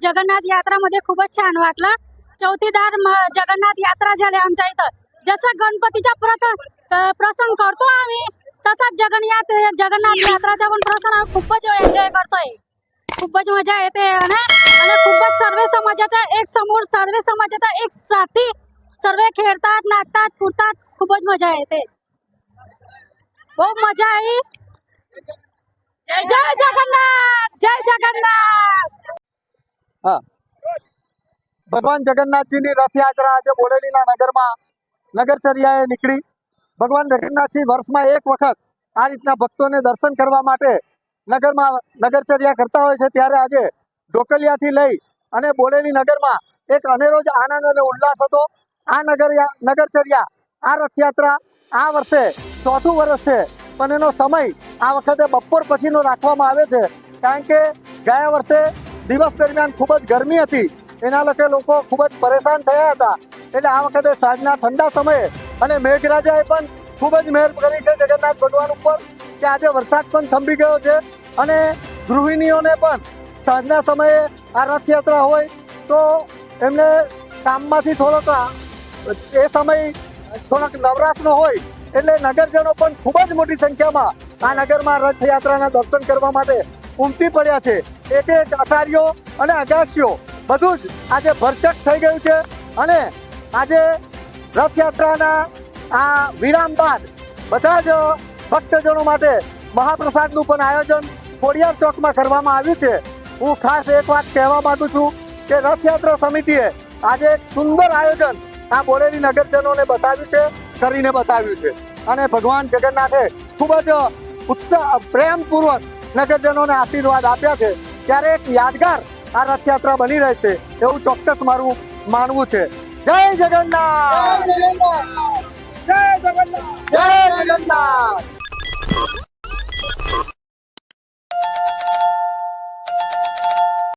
जगन्नाथ यात्रामध्ये खूपच छान वाटलं. चौथीदार जगन्नाथ यात्रा झाली आमच्या इथं. जसं गणपतीचा प्रथ प्रसंग करतो आम्ही तसाच जगन्नाथ जगन्नाथ यात्राचा पण प्रसंग खूपच एन्जॉय करतोय. खूपच मजा येते आणि आणि खूपच सर्व समाजाचा एक समोर सर्व समाजाचा एक साथी सर्व खेळतात नाचतात कुरतात खूपच मजा येते. खूप मजा आहे. जय जगन्नाथ! जय जगन्नाथ! હા. ભગવાન જગન્નાથજીની રથયાત્રા આજે બોડેલીના નગરમાં નગરચર્યાએ નીકળી. ભગવાન જગન્નાથજી વર્ષમાં એક વખત આ રીતના ભક્તોને દર્શન કરવા માટે નગરમાં નગરચર્યા કરતા હોય છે. ત્યારે આજે ઢોકલિયાથી લઈ અને બોડેલી નગરમાં એક અનેરો જ આનંદ અને ઉલ્લાસ હતો. આ નગર નગરચર્યા, આ રથયાત્રા આ વર્ષે ચોથું વર્ષ છે. પણ એનો સમય આ વખતે બપોર પછીનો રાખવામાં આવે છે. કારણ કે ગયા વર્ષે દિવસ દરમિયાન ખૂબ જ ગરમી હતી. એના લખે લોકો ખૂબ જ પરેશાન થયા હતા. એટલે આ વખતે સાંજના ઠંડા સમયે અને મેઘરાજાએ પણ ખૂબ જ મહેર કરી છે જગન્નાથ ભગવાન ઉપર કે આજે વરસાદ પણ થંભી ગયો છે. અને ગૃહિણીઓને પણ સાંજના સમયે આ રથયાત્રા હોય તો એમને કામમાંથી થોડોક એ સમય થોડોક નવરાશનો હોય એટલે નગરજનો પણ ખૂબ જ મોટી સંખ્યામાં આ નગરમાં રથયાત્રાના દર્શન કરવા માટે ઉમટી પડ્યા છે. એક એક અટારીઓ અને અગાસીઓ બધું જ આજે ભરચક થઈ ગયું છે અને આજે રથયાત્રાના આ વિરામ બાદ બધા જ ભક્તજનો માટે મહાપ્રસાદનું પણ આયોજન ખોડિયાર ચોકમાં કરવામાં આવ્યું છે. હું ખાસ એક વાત કહેવા માંગુ છું કે રથયાત્રા સમિતિએ આજે એક સુંદર આયોજન આ બોરેલી નગરજનોને બતાવ્યું છે, કરીને બતાવ્યું છે. અને ભગવાન જગન્નાથે ખૂબ જ ઉત્સાહ પ્રેમપૂર્વક નગરજનોને આશીર્વાદ આપ્યા છે. ત્યારે એક યાદગાર આ રથયાત્રા બની રહેશે એવું ચોક્કસ મારું માનવું છે. જય જગન્નાથ! જય જગન્નાથ! જય જગન્નાથ!